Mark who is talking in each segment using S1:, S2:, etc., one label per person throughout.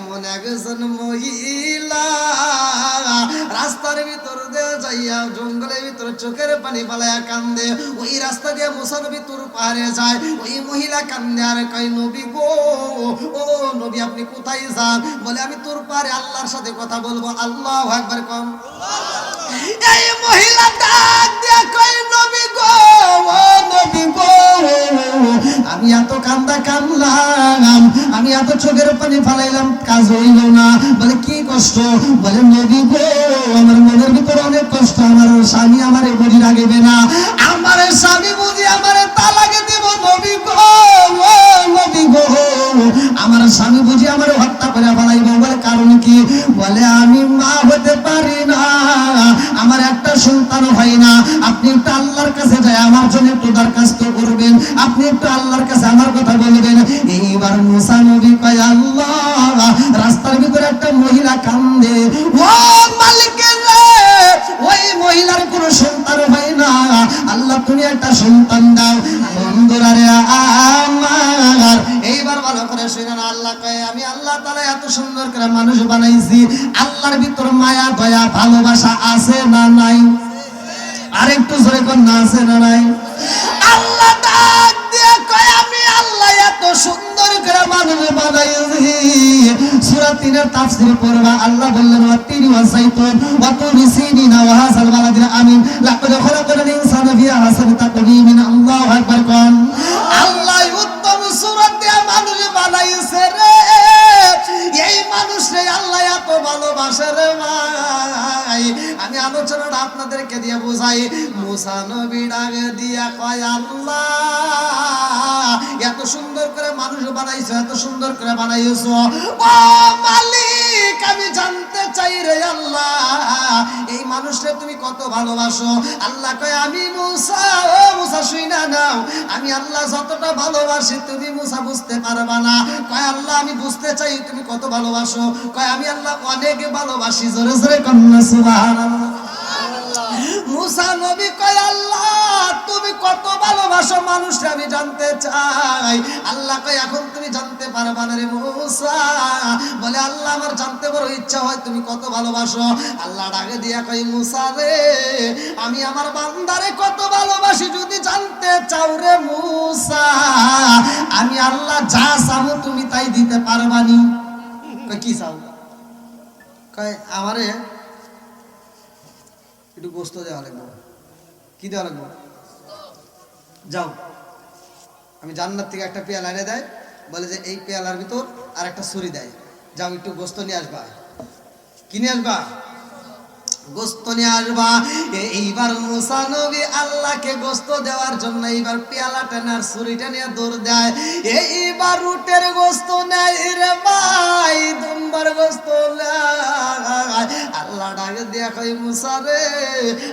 S1: এমন একজন মহিলা। রাস্তার ভিতর দিয়ে যাইয়া জঙ্গলের ভিতর চোখের পানি পালায়া কান্দে। ওই রাস্তা দিয়ে মুসার ভিতর পাহাড়ে যায়। ওই মহিলা কান্দে আর কই নবী গো ও নবী আপনি কোথায় যান? বলে আমি তোর পারে আল্লাহর সাথে কথা বলব। আল্লাহ একবার কম। এই মহিলা ডাক দিয়া কই নবী আমি এত কান্দা কান্দলাম আমি এত চোখের পানি ফালাইলাম, কাজ হইল না। বলে, কি কষ্ট? বলে, নবী গো, আমার মনের ভিতরে অনেক কষ্ট, আমার স্বামী আমারে বুঝি রাখবে না। আমার স্বামী বুঝি আমার তালাকে দেব, নবী গো নবী গো। আমার স্বামী বুঝি আমার হত্যা করে ফেলাইব। বলে, কারণ কি? বলে, আমি মায়া দয়া, ভালোবাসা আছে না নাই? আরেকটু জোরে কোন, না আছে না নাই? আল্লাহ ডাক কয়, আমি আল্লাহ এত সুন্দর করে মানুষ বানাইছি সূরা 3 এর তাফসীর পড়বা, আল্লাহ বললেন ওয়া তিন ওয়া সাইতুন ওয়া ওয়া হাসাল আমিন। লাকাদ ফি আল্লাহু আকবার কোন। আল্লাহ উত্তম দিয়ে মানুষ বানাইছে রে। এই মানুষরে আল্লাহ এত ভালোবাসে রে ভাই। আমি আলোচনাটা আপনাদেরকে দিয়ে বোঝাই। মুসা নবী ডাক দিয়া কয়, আল্লাহ, এত সুন্দর করে মানুষ বানাইছো, এত সুন্দর করে বানাইছো। ও মালিক! আমি জানতে চাই রে আল্লাহ। এই মানুষটা তুমি কত ভালোবাসো? আল্লাহ কয়, আমি মুসা, ও মুসা, শুই না, নাও। আমি আল্লাহ যতটা ভালোবাসি তুমি মুসা বুঝতে পারবা না। কয়, আল্লাহ, আমি বুঝতে চাই তুমি কত ভালোবাসো। কয়, আমি আল্লাহ অনেক ভালোবাসি। জোরে জোরে কন্যা, সুবহানাল্লাহ। মুসা নবী কয়, আল্লাহ, তুমি কত ভালোবাসো মানুষ আমি জানতে চাই। আল্লাহ কয়, এখন তুমি জানতে পারবা না রে মুসা। বলে, আল্লাহ, আমার জানতে বড় ইচ্ছা হয়, তুমি কত ভালোবাসো। আল্লাহ ডাকে দিয়া কই মুসা রে, আমি আমার বান্দারে কত ভালোবাসি, যদি জানতে চাও রে মুসা, আমি আল্লাহ যা চাবো, তুমি তাই দিতে পারবানি। কয়, কি চাও? কয়, আমারে একটু গোস্ত দেওয়া লাগবে। কি দেওয়া লাগবে? যাও। আমি জান্নাত থেকে একটা পেয়ালা এনে দেয়, বলে যে এই পেয়ালার ভিতর আর একটা ছুরি দেয়। যাও, একটু গোস্ত নিয়ে আসবা। কি নিয়ে আসবা? গোস্ত নিয়ে আসবা। এইবার মুসা নবী আল্লাহকে গোস্ত দেওয়ার জন্য এইবার পেয়ালা টেনার ছুরিটা নিয়ে দৌড় দেয়। এইবার উটের গোস্ত নেয় রে ভাই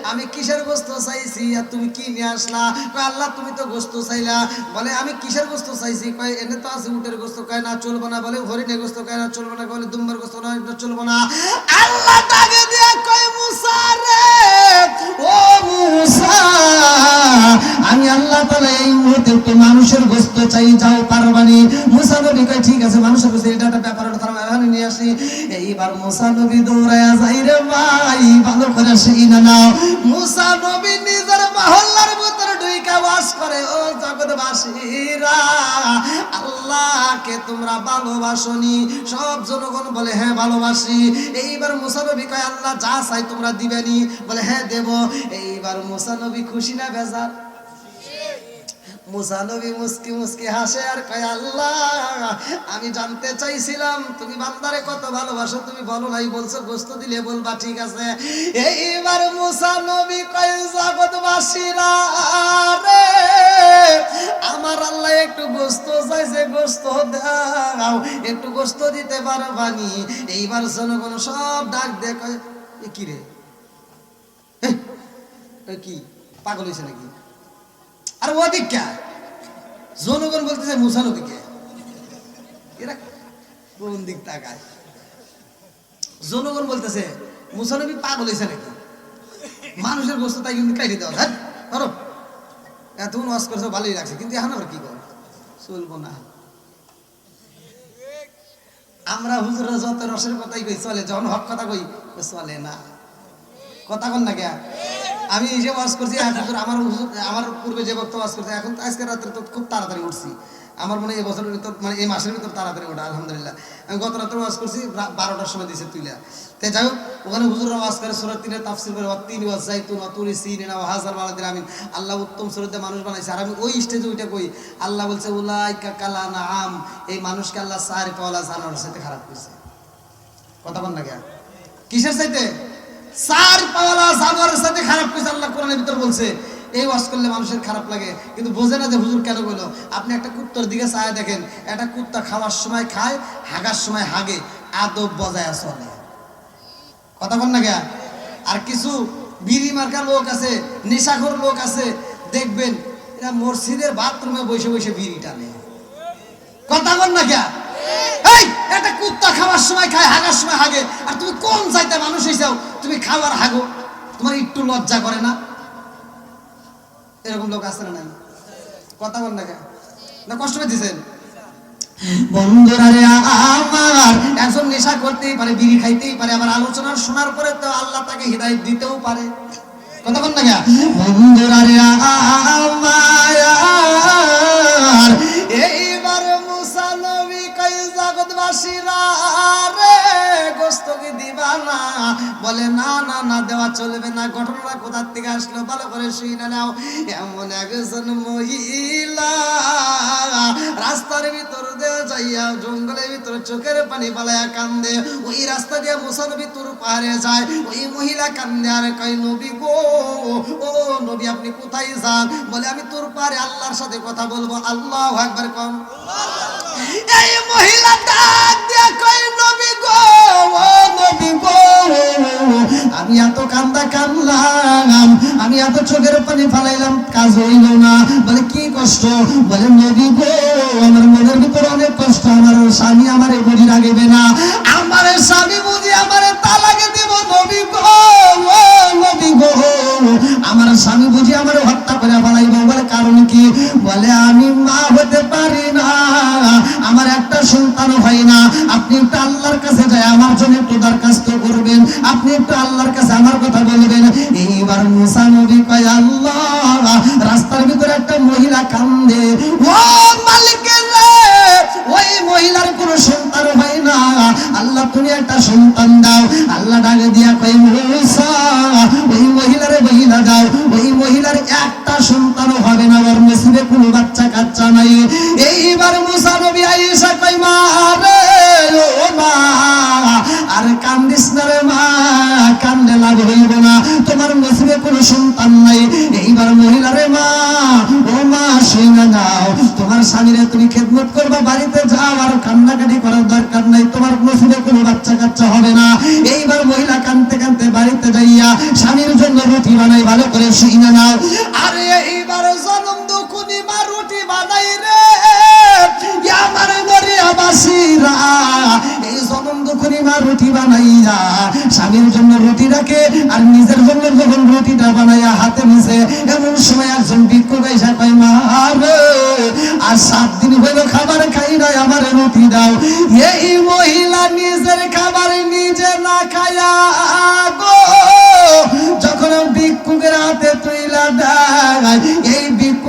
S1: আমি কিসের গোস্ত চাইছি আর তুমি কি নিয়ে আসলা? আল্লাহ, তুমি তো গোস্ত চাইলা। বলে, আমি কিসের গোস্ত চাইছি? কয়, এনে তো আছে উটের গোস্ত। কয়, না, চলবো না। বলে, হরিণের গোস্ত। কয়, না, চলবো না। বলে, দুম্বার গোস্ত না, চলবো না। আল্লাহ তাকে দিয়ে কয় মুসারে ও মুসা আমি আল্লাহ তালা এই মুহূর্তে একটু মানুষের গোস্ত চাই, যাও পারবানি। মুসা নবী কয়, ঠিক আছে, মানুষের গোস্ত এটা একটা ব্যাপার তারা এখানে নিয়ে আসি। এইবার মুসা নবী দৌড়ায় যাই রে ভাই, ভালো করে সেই না নাও। মুসা নবী নিজের মহল্লার ভিতরে ঢুইকা বাস করে, ও জগৎবাসীরা আল্লাহকে তোমরা ভালোবাসনি। সব জনগণ বলে হ্যাঁ ভালোবাসি। এইবার মুসানবী কয়, আল্লাহ যা চাই তোমরা দিবেনি। বলে হ্যাঁ দেব। এইবার মুসানবী খুশি না, বেজার। মুসা নবী মুস্কি মুস্কি হাসে আর কয়, আল্লাহ, আমি জানতে চাইছিলাম, তুমি বান্দারে কত ভালোবাসো, তুমি বলো নাই, বলছো গোস্ত দিলে বলবা ঠিক আছে। এইবার মুসা নবী কয় জগৎবাসীরা রে, আমার আল্লাহ একটু গোস্ত চাইছে গোস্ত দাও, একটু গোস্ত দিতে পারবানি এইবার জনগণ সব ডাক দে কয় কি রে? কি, পাগল হয়েছে নাকি? আর ওদিক কে? জনগণ বলতেছে মুসা নবীকে এরা কোন দিক তাকায়? জনগণ বলতেছে, মুসা নবী পাগল হয়েছে নাকি? মানুষের বস্তু তাই কিন্তু কাইটে দেওয়া হ্যাঁ? ধরো, এতক্ষণ ওয়াজ করছে, ভালোই লাগছে, কিন্তু এখন আবার কি কর চলবো না। আমরা হুজুরা যত রসের কথাই কই, চলে, যখন হক কথা কই, চলে না। কথা কন না কে? আমি যে ওয়াজ করছি আমার আমার পূর্বে যে বক্তব্য ওয়াজ করছে এখন আজকে রাত্রে তো খুব তাড়াতাড়ি উঠছি। আমার মনে হয় এই বছরের ভিতর মানে এই মাসের ভিতর তাড়াতাড়ি ওঠা, আলহামদুলিল্লাহ। আমি গত রাত্রে ওয়াজ করছি বারোটার সময় দিছে তুইলা। তাই যাই হোক, ওখানে ওয়াজ করে তিনের করে তিন ওয়াজ ওয়া হাজার আমিন। আল্লাহ উত্তম সুরতে মানুষ বানাইছে। আর আমি ওই স্টেজে ওইটা কই, আল্লাহ বলছে, উলাইকা কালা নাম এই মানুষকে আল্লাহ সারি পাওয়ালা সাথে খারাপ করেছে। কথা বল না কিসের সাথে সার পাওয়ালা জানোয়ারের সাথে খারাপ করেছে আল্লাহ কোরআনের ভিতর বলছে, এই ওয়াজ করলে মানুষের খারাপ লাগে। কিন্তু বোঝে না যে হুজুর কেন বলল আপনি একটা কুত্তার দিকে চায় দেখেন, একটা কুত্তা খাওয়ার সময় খায়, হাগার সময় হাগে। আদব বজায় চলে কথা বল না কে আর কিছু বিড়ি মার্কা লোক আছে, নেশাখোর লোক আছে, দেখবেন এরা মসজিদের বাথরুমে বসে বসে বিড়ি টানে। কথা বল না কে কুত্তা খাওয়ার সময় খায়, হাগার সময় হাগে। আর তুমি কোন চাইতে মানুষ তুমি খাওয়ার হাগো। তোমার একটু লজ্জা করে না? এরকম লোক আছে না কথা বল না না কষ্ট পেয়েছেন বিড়ি পারে, আবার আলোচনা শোনার পরে তো আল্লাহ তাকে হৃদায়ত দিতেও পারে। কথা বল না আমার রে গোস্ত দিবা না। বলে, না না না, দেওয়া চলবে না। ঘটনাটা কোথার থেকে আসলো? ভালো করে শুই না নাও। এমন একজন মহিলা রাস্তার ভিতর দিয়ে যাইয়া জঙ্গলের ভিতর চোখের পানি পালায়া কান্দে। ওই রাস্তা দিয়ে মুসার ভিতর পাহাড়ে যায়। ওই মহিলা কান্দে, আর কই নবী গো? ও, নবী, আপনি কোথায় যান? বলে, আমি তোর পারে আল্লাহর সাথে কথা বলব। আল্লাহ একবার কম। এই মহিলা ডাক দিয়া গো নবী গো আমি এত কান্দা কান্দলাম আমি এত চোখের পানি ফালাইলাম, কাজ হইল না। বলে, কি কষ্ট? বলে নদী গো, আমার মনের ভিতরে অনেক কষ্ট, আমার স্বামী আমার এগুলি রাখবে না। আমার স্বামী বুঝি আমারে তালাকে দেব, নবী নবী আমার স্বামী বুঝি আমারে হত্যা করে ফেলাইব বলে কারণ কি? বলে, আমি মা হতে পারি না। আমার একটা সন্তান হয় না। আপনি একটু আল্লাহর কাছে যায়, আমার জন্য একটু দরখাস্ত করবেন। আপনি একটু আল্লাহর কাছে আমার কথা বলবেন। এইবার মুসা নবী কয়, আল্লাহ, রাস্তার ভিতরে একটা মহিলা কান্দে। ও মালিকের রে ওই মহিলার কোনো সন্তান হয় না। আল্লাহ তুমি একটা সন্তান দাও। আল্লাহ ডাকে দিয়া বাড়িতে বানাইয়া, স্বামীর জন্য রুটি রাখে আর নিজের জন্য যখন রুটিটা বানাইয়া হাতে নিছে এমন সময় একজন ভিক্ষু গাইসা কয়, মা আর সাত দিন হইল খাবার খাই নাই, আমার রুটি দাও। এই মহিলা নিজের খাবার নিজে না খায়া গো, যখন ভিক্ষুকের হাতে তুইলা দেয়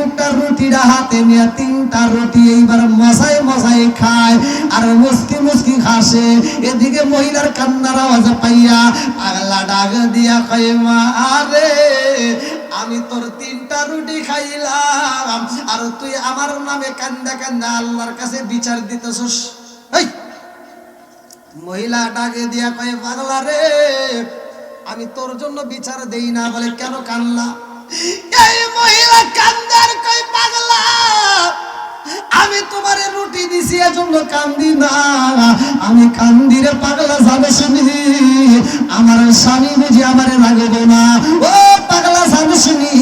S1: ভিক্ষুকটা রুটিটা হাতে নিয়ে তিনটা রুটি এইবার মশাই মশাই খায়। আর মুসকি মুসকি হাসে। এদিকে মহিলার কান্নার আওয়াজ পাইয়া পাগলা ডাক দিয়া কয়, মা রে আমি তোর তিনটা রুটি খাইলাম। আর তুই আমার নামে কান্দা কান্দা আল্লাহর কাছে বিচার দিতেছস। এই, মহিলা ডাকে দিয়া কয়, পাগলা রে, আমি তোর জন্য বিচার দেই না। বলে, কেন কানলা এই মহিলা কান্দার কই পাগলা? আমি তোমারে রুটি দিছি, এজন্য কান্দি না। আমি কান্দি রে পাগলা যাবে শুনি। আমার স্বামী বুঝি আমারে লাগবে না। ও পাগলা যাবে শুনি,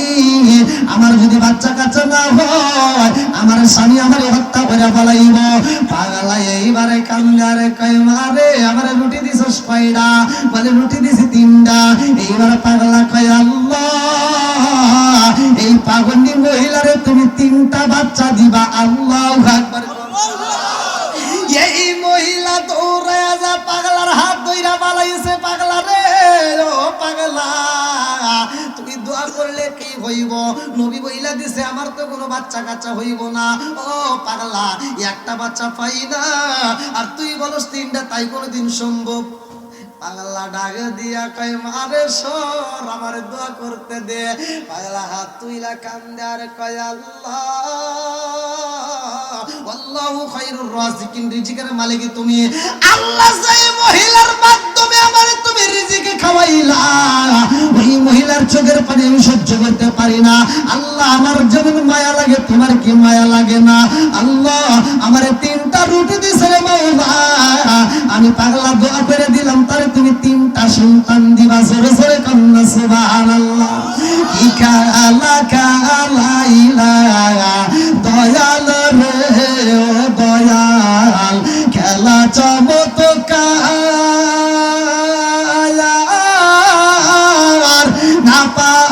S1: আমার যদি বাচ্চা কাচ্চা না হয়, আমার স্বামী আমারে হত্যা করে ফেলাইব। পাগলা এইবারে কান্দারে কই মারে, আমারে রুটি দিছস কয়টা বলে, রুটি দিছি তিনটা এইবার পাগলা কয়, আল্লাহ, এই পাগন্ডি মহিলারে তুমি তিনটা বাচ্চা দিবা, আল্লাহ এই মহিলা দৌড়ে যা পাগলার হাত দইরা বালাইছে পাগলা রে, ও পাগলা। করলে কি হইব? নবী বইলা দিছে, আমার তো কোনো বাচ্চা কাচ্চা হইব না। ও পাগলা, একটা বাচ্চা পাই আর তুই বলস তিনটা, তাই কোনোদিন সম্ভব। পাগলা ডাকে দিয়া কয়, মারে সর, আমার দোয়া করতে দে। পাগলা হাত তুইলা কান্দে আর কয়, আল্লাহ আল্লাহু খায়রুর রিজিকের মালিক তুমি। আল্লাহ মহিলার মাধ্যমে তুমি খাওয়াইলা, ওই মহিলার চোখের পানি আমি সহ্য করতে পারি না। আল্লাহ আমার যেমন মায়া লাগে, তোমার কি মায়া লাগে না? আল্লাহ তিনটা রুটি দিছে রে আমি পাগলা দোয়া করে দিলাম, তারে তুমি তিনটা সন্তান দিবা, জোরে জোরে কন্যা সুবহানাল্লাহ। কি কালা কালা ইলা দয়াল রে। ও দয়াল খেলা চমৎকার। না পাকে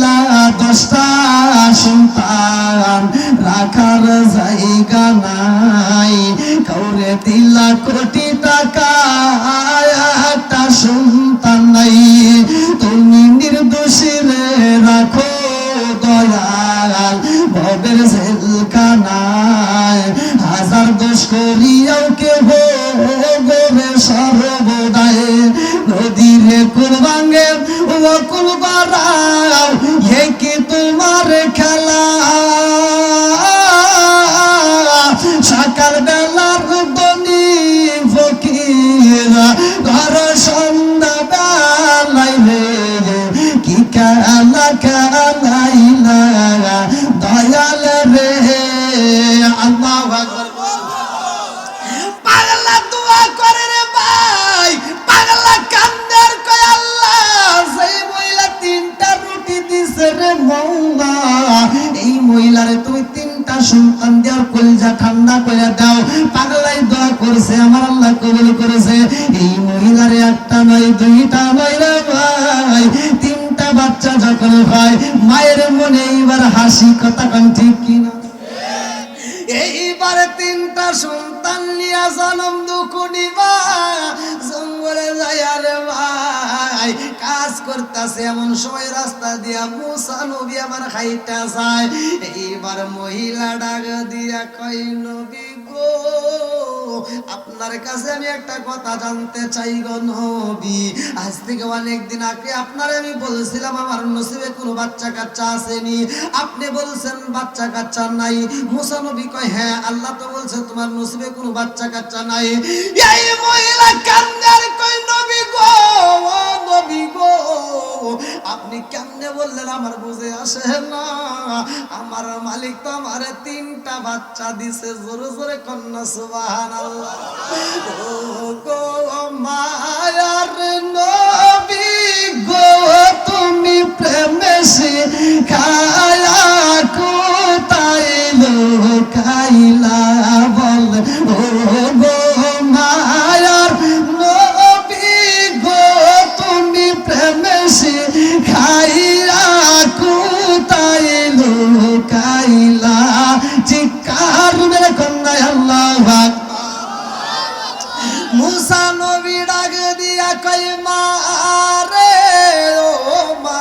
S1: দিলা দশটা সন্তান রাখার জায়গা নাই। কাউরে দিলা কোটি এইবারে তিনটা সন্তান নিয়ে জনম দুকুনি বা জঙ্গলে যায় রে ভাই, কাজ করতেছে এমন সময় রাস্তা দিয়া মুসা নবী আমার খাইটা যায়। এইবার মহিলা ডাক দিয়া কই নবী গো আপনার কাছে আমি একটা কথা জানতে চাই গো নবী। আজ থেকে অনেক দিন আগে আপনার আমি বলছিলাম, আমার নসিবে কোনো বাচ্চা কাচ্চা আসেনি। আপনি বলছেন, বাচ্চা কাচ্চা নাই। মুসা নবী কয় হ্যাঁ আল্লাহ তো বলছে, তোমার নসিবে কোনো বাচ্চা কাচ্চা নাই। এই মহিলা কান্দার কই নবী গো, ও নবী গো। আপনি কেমনে বললেন, আমার বুঝে আসে না। আমার মালিক তো আমার তিনটা বাচ্চা দিছে, জোরে জোরে কন্যা সুবাহান মায়ার নবী গো, তুমি প্রেমেশি খায়া মুসা নবী ডাক দিয়া কই মা রে, ও মা,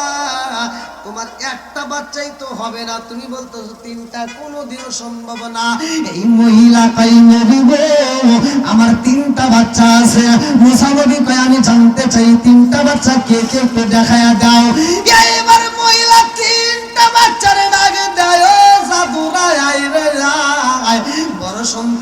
S1: তোমার একটা বাচ্চাই তো হবে না। তুমি বলতেছো তিনটা, কোনোদিনও সম্ভব না। এই মহিলা কই নবী গো, আমার তিনটা বাচ্চা আছে। মুসা নবী কই আমি জানতে চাই, তিনটা বাচ্চা কে কে দেখায়া দাও। এইবার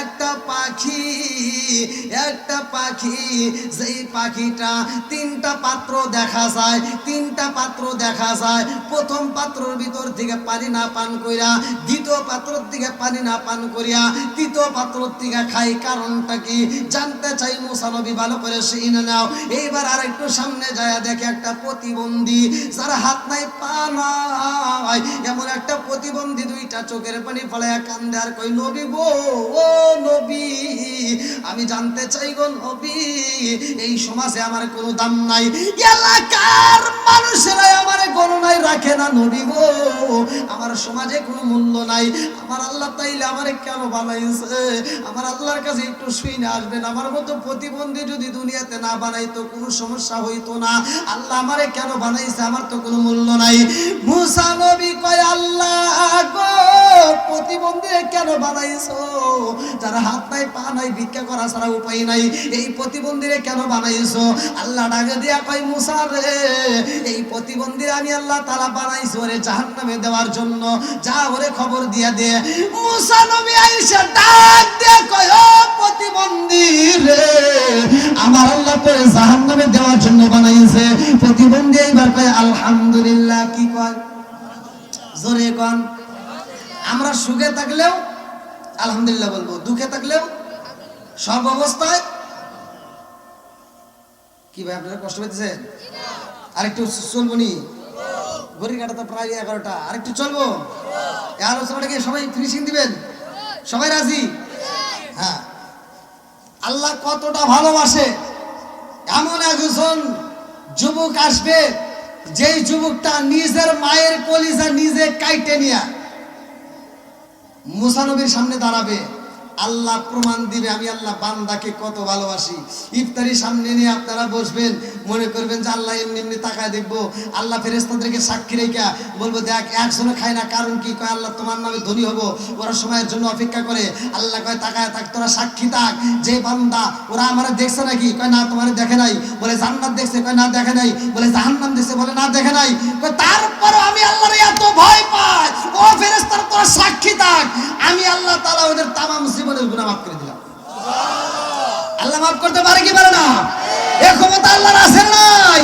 S1: একটা পাখি একটা পাখি পাখিটা তিনটা পাত্র দেখা যায়, তিনটা পাত্র দেখা যায়। প্রথম পাত্রর ভিতর থেকে পানি না পান কইরা, দ্বিতীয় পাত্রর থেকে পানি না পান করিয়া, তৃতীয় পাত্রর থেকে খাই। কারণটা কি? জানতে চাই ভালো করে শুনে নাও। এইবার আর একটু সামনে যায় দেখে একটা প্রতিবন্ধী, যার হাত নাই পা নাই, এমন একটা প্রতিবন্ধী দুইটা চোখের পানি ফলাইয়া কান্দে আর কই, নবী গো, ও নবী, আমি জানতে চাই গো নবী, এই সমাজে আমার কোনো দাম নাই, এলাকার মানুষেরাই আমার গণনায় রাখে না নবী গো, আমার সমাজে কোনো মূল্য নাই, আমার আল্লাহ তাইলে আমারে কেন বানাইছে, আমার আল্লাহর কাছে একটু শুই না আসবেন আমার মতো প্রতিবন্ধী যদি দুনিয়াতে না বানাইতো কোনো সমস্যা হইতো না, আল্লাহ আমারে কেন বানাইছে, আমার তো কোনো মূল্য নাই। মুসা নবী কয়, আল্লাহ গো প্রতিবন্ধী কেন বানাইছো? যারা হাত নাই, পা নাই, ভিক্ষা করা ছাড়া উপায় নাই, এই প্রতিবন্ধীরে কেন বানাইছো? আল্লাহ ডাকে দিয়া কয়, মুসা রে, এই প্রতিবন্ধীরে আমি আল্লাহ তারা বানাইছো ওরে জাহান্নামে দেওয়ার জন্য। যা ওরে খবর দিয়া দে। মুসা নবী আইসা ডাক দিয়ে কয় প্রতিবন্ধী রে, আমার আল্লাহ করে জাহান্নামে দেওয়ার জন্য বানাইছে। প্রতিবন্ধী এইবার কয়, আলহামদুলিল্লাহ। কি কয়? জোরে কন। আমরা সুখে থাকলেও, আলহামদুলিল্লাহ বলব, দুঃখে থাকলেও, সব অবস্থায়, কি ভাই আপনারা কষ্ট পেতেছেন আরেকটু চলবো নি ঘড়ির কাটা তো প্রায় এগারোটা। আরেকটু চলবো? এই আলোচনাটাকে সবাই ফিনিশিং দিবেন? সবাই রাজি? হ্যাঁ। আল্লাহ কতটা ভালোবাসে। এমন একজন যুবক আসবে, যেই যুবকটা নিজের মায়ের কলিজা নিজে কাইটে নিয়া মুসানবীর সামনে দাঁড়াবে। আল্লাহ প্রমাণ দিবে, আমি আল্লাহ বান্দাকে কত ভালোবাসি। ইফতারি সামনে নিয়ে আপনারা বসবেন, মনে করবেন যে আল্লাহ এমনি এমনি তাকায় দেখব। আল্লাহ ফেরেস্তাদেরকে সাক্ষী রেখা বলব, দেখ একজনে খায় না, কারণ কি? কয়, আল্লাহ তোমার নামে ধনী হব, ওরা সময়ের জন্য অপেক্ষা করে। আল্লাহ কয়, তাকায় থাক, তোরা সাক্ষী থাক, যে বান্দা, ওরা আমার দেখছে নাকি? কয়, না, তোমার দেখে নাই। বলে, জান্নাত দেখছে? কয়, না, দেখে নাই। বলে, জাহান্নাম দেখছে? বলে, না, দেখে নাই। তারপরও আমি আল্লাহর এত ভয় পাই। ও ফেরেস্তার তোরা সাক্ষী থাক। আমি আল্লাহ তাআলা ওদের তামাম জীবনের গুণা মাফ করে দিলাম। আল্লাহ মাফ করতে পারে কি পারে না? এ ক্ষমতা আল্লাহর আছে না নাই?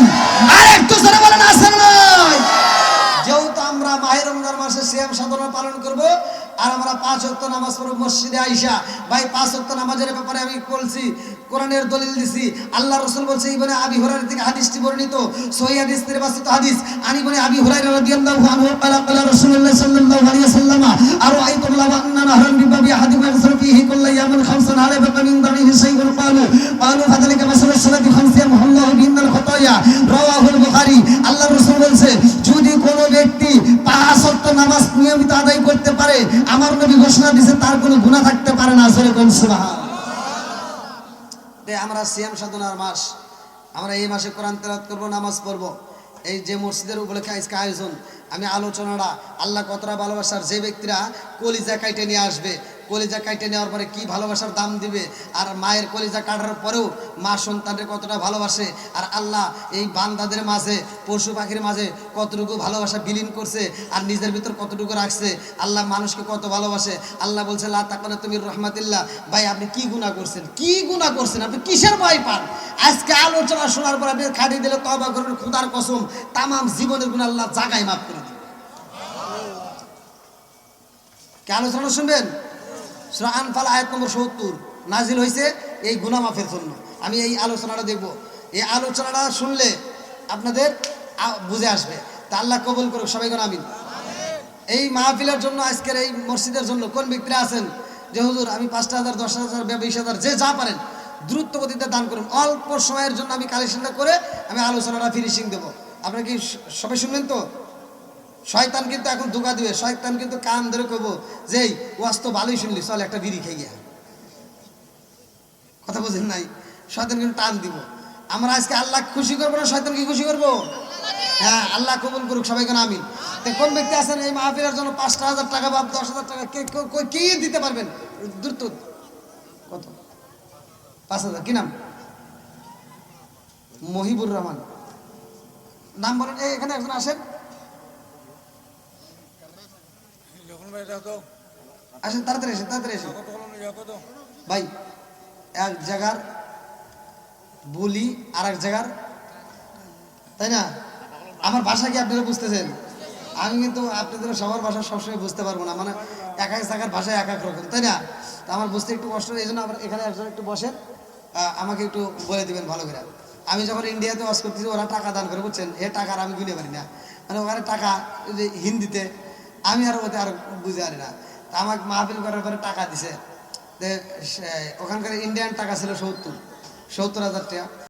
S1: আর একটু সরে বলেন, আছে না নাই? আমরা মাহের রমজান মাসে সিয়াম সাধনা পালন করব আর আমরা পাঁচ ওয়াক্ত নামাজ পড়ব মসজিদে আইসা ভাই পাঁচ ওয়াক্ত নামাজের ব্যাপারে আমি বলছি কোরআনের দলিল দিছি আল্লাহ রসুল বলছে ইবনে আবি হুরায়রা থেকে হাদিসটি বর্ণিত সহিহ হাদিস নির্বাচিত হাদিস আনি বনে আবি হুরায়রা রাদিয়াল্লাহু আনহু قال قال رسول الله صلى الله عليه وسلم أرأيتم لو أن نهرا بباب أحدكم يغسل فيه كل يوم خمسا هل بقى من ضعيف شيء قالوا قالوا فذلك مثل الصلاة خمس يمحو الله بهن الخطايا رواه البخاري আল্লাহ রসুল বলছে যদি কোনো ব্যক্তি পাঁচ সত্য নামাজ নিয়মিত আদায় করতে পারে, আমার নবী ঘোষণা দিছে তার কোনো গুণা থাকতে পারে না আসলে কোন সুবাহ আমরা সিয়াম সাধনার মাস, আমরা এই মাসে কোরআন তেলাওয়াত করব, নামাজ পড়ব। এই যে মসজিদের উপলক্ষে আজকে আয়োজন, আমি আলোচনাটা, আল্লাহ কতটা ভালোবাসার যে ব্যক্তিরা কলিজা কাইটে নিয়ে আসবে কলিজা কাইটে নেওয়ার পরে কি ভালোবাসার দাম দিবে? আর মায়ের কলিজা কাটার পরেও মা সন্তানকে কতটা ভালোবাসে? আর আল্লাহ এই বান্দাদের মাঝে, পশু পাখির মাঝে কতটুকু ভালোবাসা বিলীন করছে? আর নিজের ভিতর কতটুকু রাখছে? আল্লাহ মানুষকে কত ভালোবাসে? আল্লাহ বলছে, লা তাকানা তুমি রহমাতিল্লাহ। ভাই, আপনি কি গুনাহ করছেন? কি গুনাহ করছেন? আপনি কিসের ভয় পান? আজকে আলোচনা শোনার পর আপনি খাটি দিলে তবা করবেন খুদার কসম, তামাম জীবনের গুণ আল্লাহ জাগায় মাফ করে দিবে কে আলোচনা শুনবেন? আনফাল আয়াত নম্বর সত্তর নাজিল হয়েছে এই গুনাহ মাফের জন্য। আমি এই আলোচনাটা দেখব। এই আলোচনাটা শুনলে আপনাদের বুঝে আসবে। তা আল্লাহ কবুল করুক, সবাই করে আমিন। এই মাহফিলের জন্য, আজকের এই মসজিদের জন্য কোন ব্যক্তিরা আছেন? যে হুজুর, আমি পাঁচটা হাজার, দশ হাজার বিশ হাজার, যে যা পারেন দ্রুত গতিতে দান করুন। অল্প সময়ের জন্য আমি কালেকশনটা করে আমি আলোচনাটা ফিনিশিং দেবো। আপনারা কি সবাই শুনলেন তো? শয়তান কিন্তু এখন ধোকা দিবে। শয়তান কিন্তু কান ধরে কব যে ওয়াজ তো ভালোই শুনলি, চল একটা বিড়ি খেয়ে কথা বুঝেন নাই? শয়তান কিন্তু টান দিব। আমরা আজকে আল্লাহ খুশি করব না শয়তানকে খুশি করব? হ্যাঁ আল্লাহ কবুল করুক সবাইকে আমিন। তো কোন ব্যক্তি আছেন এই মাহফিলের জন্য পাঁচটা হাজার টাকা বা দশ হাজার টাকা কে কে- কে- কে দিতে পারবেন? দ্রুত। কত? পাঁচ হাজার। কি নাম? মহিবুর রহমান। নাম বলেন এখানে একজন আসেন। আসেন তাড়াতাড়ি এসে তাড়াতাড়ি ভাই এক জায়গার বলি আর এক জায়গার তাই না আমার ভাষা কি আপনারা বুঝতেছেন? আমি কিন্তু আপনাদের সবার ভাষা সবসময় বুঝতে পারব না। মানে এক এক জায়গার ভাষা এক এক রকম। তাই না? তা আমার বুঝতে একটু কষ্ট এই জন্য আমার এখানে একজন একটু বসেন। আমাকে একটু বলে দিবেন ভালো করে। আমি যখন ইন্ডিয়াতে ওয়াজ করতেছি ওরা টাকা দান করে বুঝছেন? এ টাকার আমি গুনে পারি না। মানে ওখানে টাকা হিন্দিতে আমি আর ওদের আর বুঝে আনি না। তা আমাকে মাহফিল করার পরে টাকা দিছে। ওখানকার ইন্ডিয়ান টাকা ছিল সত্তর সত্তর হাজার টাকা।